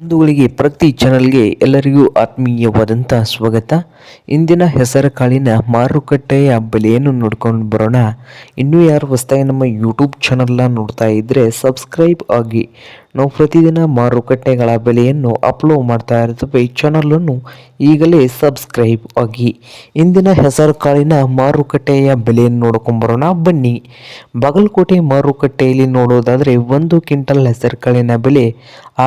ಬಂಧುಗಳಿಗೆ ಪ್ರತಿ ಚಾನಲ್ಗೆ ಎಲ್ಲರಿಗೂ ಆತ್ಮೀಯವಾದಂಥ ಸ್ವಾಗತ. ಇಂದಿನ ಹೆಸರು ಕಾಳಿನ ಮಾರುಕಟ್ಟೆಯ ಬೆಲೆಯನ್ನು ನೋಡ್ಕೊಂಡು ಬರೋಣ. ಇನ್ನೂ ಯಾರು ಹೊಸದಾಗಿ ನಮ್ಮ ಯೂಟ್ಯೂಬ್ ಚಾನಲ್ನ ನೋಡ್ತಾ ಇದ್ದರೆ ಸಬ್ಸ್ಕ್ರೈಬ್ ಆಗಿ. ನಾವು ಪ್ರತಿದಿನ ಮಾರುಕಟ್ಟೆಗಳ ಬೆಲೆಯನ್ನು ಅಪ್ಲೋಡ್ ಮಾಡ್ತಾ ಇರ್ತೇವೆ ಚಾನಲನ್ನು ಈಗಲೇ ಸಬ್ಸ್ಕ್ರೈಬ್ ಆಗಿ. ಇಂದಿನ ಹೆಸರು ಕಾಳಿನ ಮಾರುಕಟ್ಟೆಯ ಬೆಲೆಯನ್ನು ನೋಡ್ಕೊಂಡು ಬರೋಣ. ಬನ್ನಿ. ಬಾಗಲಕೋಟೆ ಮಾರುಕಟ್ಟೆಯಲ್ಲಿ ನೋಡೋದಾದರೆ ಒಂದು ಕ್ವಿಂಟಲ್ ಹೆಸರು ಕಾಳಿನ ಬೆಲೆ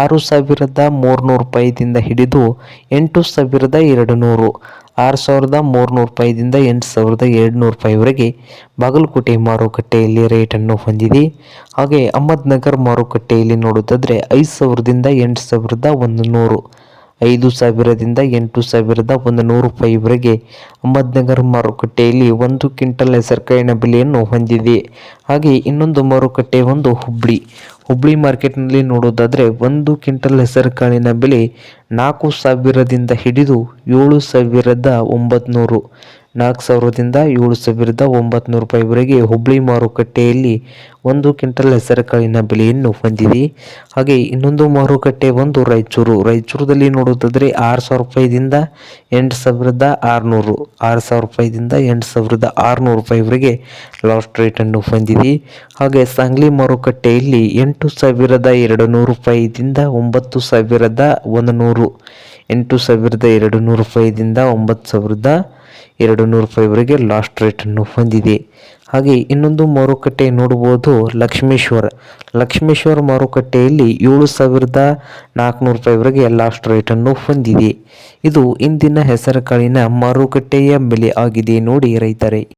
ಆರು ಸಾವಿರದ ಮೂರುನೂರು ರೂಪಾಯಿದಿಂದ ಹಿಡಿದು ಎಂಟು ಸಾವಿರದ ಎರಡು ನೂರು ಆರು ಸಾವಿರದ ಮೂರುನೂರು ರೂಪಾಯಿದಿಂದ ಎಂಟು ಸಾವಿರದ ಎರಡುನೂರು ರೂಪಾಯಿವರೆಗೆ ಬಾಗಲಕೋಟೆ ಮಾರುಕಟ್ಟೆಯಲ್ಲಿ ರೇಟನ್ನು ಹೊಂದಿದೆ. ಹಾಗೆ ಅಹಮದ್ನಗರ್ ಮಾರುಕಟ್ಟೆಯಲ್ಲಿ ನೋಡೋದಾದರೆ ಐದು ಸಾವಿರದಿಂದ ಎಂಟು ಸಾವಿರದ ಒಂದು ನೂರು ಐದು ಸಾವಿರದಿಂದ ಎಂಟು ಸಾವಿರದ ಒಂದು ನೂರು ರೂಪಾಯಿವರೆಗೆ ಅಹಮದ್ನಗರ್ ಮಾರುಕಟ್ಟೆಯಲ್ಲಿ ಒಂದು ಕ್ವಿಂಟಲ್ ಹೆಸರುಕಾಯಿನ ಬೆಲೆಯನ್ನು ಹೊಂದಿದೆ. ಹಾಗೆ ಇನ್ನೊಂದು ಮಾರುಕಟ್ಟೆ ಒಂದು ಹುಬ್ಳಿ. ಹುಬ್ಳಿ ಮಾರ್ಕೆಟ್ನಲ್ಲಿ ನೋಡೋದಾದರೆ ಒಂದು ಕ್ವಿಂಟಲ್ ಹೆಸರುಕಾಳಿನ ಬೆಲೆ ನಾಲ್ಕು ಸಾವಿರದಿಂದ ಹಿಡಿದು ಏಳು ಸಾವಿರದ ಒಂಬತ್ನೂರು. ನಾಲ್ಕು ಸಾವಿರದಿಂದ ಏಳು ಸಾವಿರದ ಒಂಬತ್ನೂರು ರೂಪಾಯಿವರೆಗೆ ಹುಬ್ಳಿ ಮಾರುಕಟ್ಟೆಯಲ್ಲಿ ಒಂದು ಕ್ವಿಂಟಲ್ ಹೆಸರುಕಾಳಿನ ಬೆಲೆಯನ್ನು ಹೊಂದಿದೆ. ಹಾಗೆ ಇನ್ನೊಂದು ಮಾರುಕಟ್ಟೆ ಒಂದು ರಾಯಚೂರು. ರಾಯಚೂರದಲ್ಲಿ ನೋಡೋದಾದರೆ ಆರು ಸಾವಿರ ರೂಪಾಯಿದಿಂದ ಎಂಟು ಸಾವಿರದ ಆರುನೂರು. ಆರು ಸಾವಿರ ರೂಪಾಯಿದಿಂದ ಎಂಟು ಸಾವಿರದ ಆರುನೂರು ರೂಪಾಯಿವರೆಗೆ ಲಾಸ್ಟ್ ರೇಟನ್ನು ಹೊಂದಿದೆ. ಹಾಗೆ ಸಾಂಗ್ಲಿ ಮಾರುಕಟ್ಟೆಯಲ್ಲಿ ಎಂಟು ಸಾವಿರದ ಎರಡು ನೂರು ರೂಪಾಯಿದಿಂದ ಒಂಬತ್ತು ಸಾವಿರದ ಒಂದು ನೂರು ಎಂಟು ಸಾವಿರದ ಎರಡು ನೂರು ರೂಪಾಯಿದಿಂದ ಒಂಬತ್ತು ಸಾವಿರದ ಎರಡು ನೂರು ರೂಪಾಯಿವರೆಗೆ ಲಾಸ್ಟ್ ರೇಟನ್ನು ಹೊಂದಿದೆ. ಹಾಗೆ ಇನ್ನೊಂದು ಮಾರುಕಟ್ಟೆ ನೋಡಬಹುದು, ಲಕ್ಷ್ಮೇಶ್ವರ. ಲಕ್ಷ್ಮೇಶ್ವರ ಮಾರುಕಟ್ಟೆಯಲ್ಲಿ ಏಳು ಸಾವಿರದ ನಾಲ್ಕುನೂರು ರೂಪಾಯಿವರೆಗೆ ಲಾಸ್ಟ್ ರೇಟನ್ನು ಹೊಂದಿದೆ. ಇದು ಇಂದಿನ ಹೆಸರುಕಾಳಿನ ಮಾರುಕಟ್ಟೆಯ ಬೆಲೆ ಆಗಿದೆ, ನೋಡಿ ರೈತರೇ.